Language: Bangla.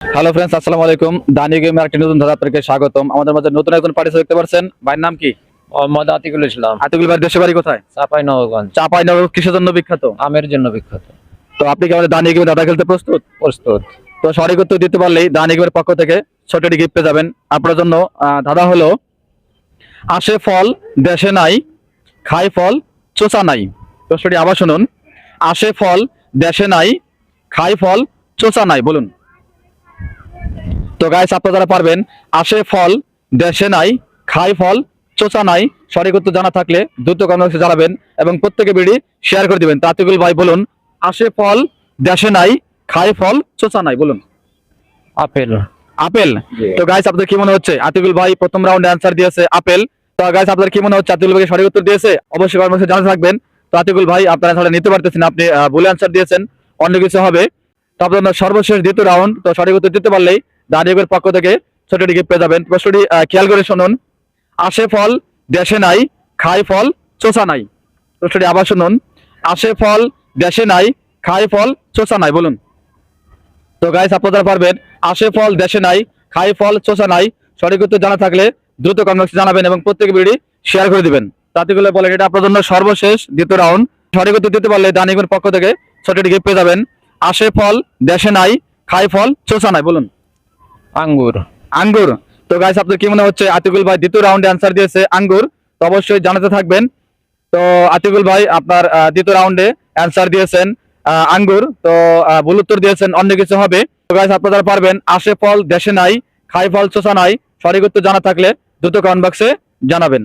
হ্যালো ফ্রেন্ডস আসসালামু আলাইকুম। দানি গেমের একটি নতুন ধারা আপনাকে স্বাগতম। আমাদের মাঝে নতুন একজন পার্টিসিপেট দেখতে পাচ্ছেন ভাইয়ের নাম কি? মোহাম্মদ আতিকুল ইসলাম। আতিকুল ভাইয়ের দেশের বাড়ি কোথায়? চাপাই নবগঞ্জ চাপাই নগর কিসের জন্য বিখ্যাত? আমের জন্য বিখ্যাত। তো আপনি কি আমাদের দানি গেমে দাদা খেলতে প্রস্তুত? প্রস্তুত। তো সঠিক উত্তর দিতে পারলেই দানি গেমের পক্ষ থেকে ছোট একটি গিফট পেয়ে যাবেন। আপনার জন্য ধাঁধা হলো আসে ফল দেশে নাই খাই ফল চোচা নাই। প্রশ্নটি আবার শুনুন। আসে ফল দেশে নাই খাই ফল চোচা নাই বলুন। তো গাইস আপনারা যারা পারবেন আসে ফল দেশে নাই খাই ফল চোচা নাই সঠিক উত্তর জানা থাকলে দ্রুত কমেন্ট জানাবেন এবং প্রত্যেকে বিড়ি শেয়ার করে দিবেন। তাতিকুল ভাই বলুন আসে ফল দেশে নাই খাই ফল চোচা নাই বলুন। আপেল। আপেল? তো গাইস আপনাদের কি মনে হচ্ছে? আতিকুল ভাই প্রথম রাউন্ডে অ্যান্সার দিয়েছে আপেল। তো গাইস আপনাদের কি মনে হচ্ছে? আতিকুল ভাই সঠিক উত্তর দিয়েছে? অবশ্যই কমেন্টে জানা থাকবেন। তো আতিকুল ভাই আপনারা তাহলে নিতে পারতেছেন আপনি ভুল অ্যান্সার দিয়েছেন। অন্য কিছু হবে। তো আপনার সর্বশেষ দ্বিতীয় রাউন্ড তো সঠিক উত্তর দিতে পারলেই দাঁড়িয়ের পক্ষ থেকে ছোট একটি gift পেয়ে যাবেন। প্রশ্নটি খেয়াল করে শুনুন। আসে ফল, দেশে নাই খাই ফল, চোষা নাই। প্রশ্নটি আবার শুনুন। আসে ফল, দেশে নাই, খায় ফল, চোষা নাই, বলুন। তো গাইস আপনারা পারবেন। আসে ফল, দেশে নাই খাই ফল, চোষা নাই। সঠিক উত্তর জানা থাকলে দ্রুত কমেন্টে জানাবেন এবং প্রত্যেক ভিডিও শেয়ার করে দিবেন। তাতে করে বলেন এটা আপনার জন্য সর্বশেষ দ্বিতীয় রাউন্ড সঠিক উত্তর দিতে পারলে দানিগুর পক্ষ থেকে ছোট একটি gift পেয়ে যাবেন। আসে ফল, দেশে নাই খাই ফল, চোষা নাই, বলুন। আঙ্গুর। আঙ্গুর। তো গাইস আপনার কি মনে হচ্ছে? আতিকুল ভাই দ্বিতীয় রাউন্ডে অ্যান্সার দিয়েছে আঙ্গুর। তো অবশ্যই জানাতে থাকবেন। তো আতিকুল ভাই, আপনার দ্বিতীয় রাউন্ডে অ্যান্সার দিয়েছেন আঙ্গুর। তো ভুল উত্তর দিয়েছেন, অন্য কিছু হবে। তো গাইস আপনারা পারবেন আশে ফল, দেশে নাই খাই ফল চোষা নাই, সঠিক উত্তর জানা থাকলে দ্রুত কমেন্ট বক্সে জানাবেন।